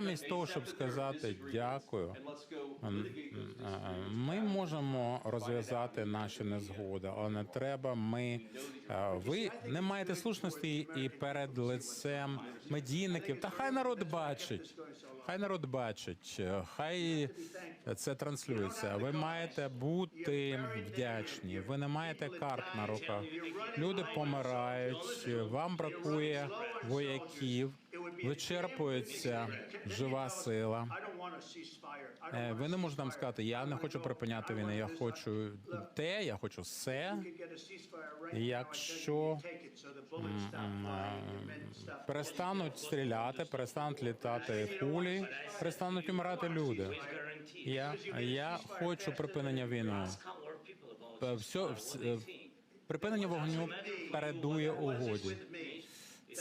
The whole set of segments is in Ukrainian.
замість того, щоб сказати дякую, м, е, ми можемо розв'язати наші незгоди, але не треба. Ми е, ви не маєте слушності і перед лицем медійників. Та хай народ бачить. Хай народ бачить, е, хай це транслюється. Ви маєте бути вдячні. Ви не маєте карт на руках. Люди помирають. Вам бракує вояків. Вичерпується жива сила. Е, Ви не можете нам сказати, я не хочу припиняти війни. Я хочу те, я хочу все. Якщо перестануть стріляти, перестануть літати кулі, перестануть умирати люди. Я, я хочу припинення війни. Все, е, припинення вогню передує угоді.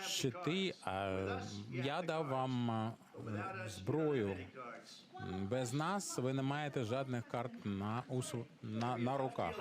щити, а я дав вам зброю. Без нас ви не маєте жодних карт на, усу на, на руках.